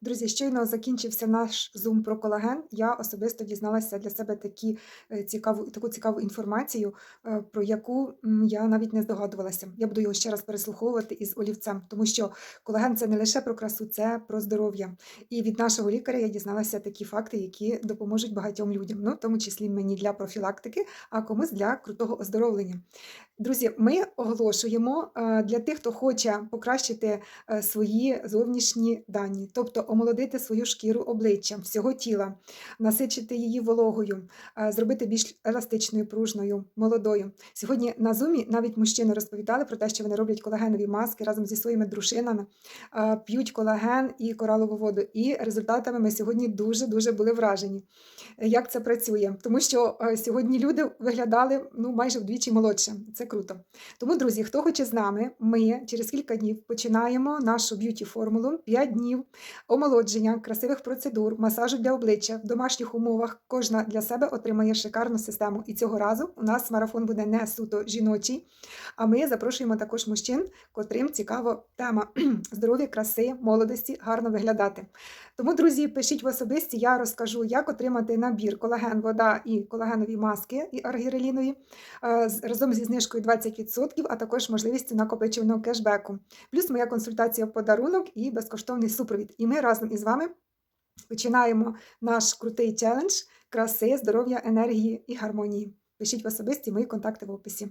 Друзі, щойно закінчився наш зум про колаген. Я особисто дізналася для себе такі, е, цікаву, таку цікаву інформацію, е, про яку я навіть не здогадувалася. Я буду його ще раз переслуховувати із олівцем, тому що колаген це не лише про красу, це про здоров'я. І від нашого лікаря я дізналася такі факти, які допоможуть багатьом людям, ну в тому числі мені для профілактики, а комусь для крутого оздоровлення. Друзі, ми оголошуємо е, для тих, хто хоче покращити свої зовнішні дані, тобто омолодити свою шкіру обличчя, всього тіла, насичити її вологою, е, зробити більш еластичною, пружною, молодою. Сьогодні на зумі навіть мужчини розповідали про те, що вони роблять колагенові маски разом зі своїми дружинами, е, п'ють колаген і коралову воду. І результатами ми сьогодні дуже дуже були вражені. Як це працює? Тому що е, сьогодні люди виглядали ну майже вдвічі молодше. Це круто. Тому, друзі, хто хоче з нами, ми через кілька днів починаємо нашу б'юті формулу 5 днів омолодження, красивих процедур, масажу для обличчя в домашніх умовах. Кожна для себе отримає шикарну систему. І цього разу у нас марафон буде не суто жіночий. А ми запрошуємо також мужчин, котрим цікава тема здоров'я, краси, молодості, гарно виглядати. Тому, друзі, пишіть в особисті, я розкажу, як отримати набір колаген, вода і колагенові маски і аргірелінові е, разом зі знижкою 20%, а також можливістю накопичувального кешбеку. Плюс моя консультація в подарунок і безкоштовний супровід. І ми разом із вами починаємо наш крутий челендж краси, здоров'я, енергії і гармонії. Пишіть в особисті мої контакти в описі.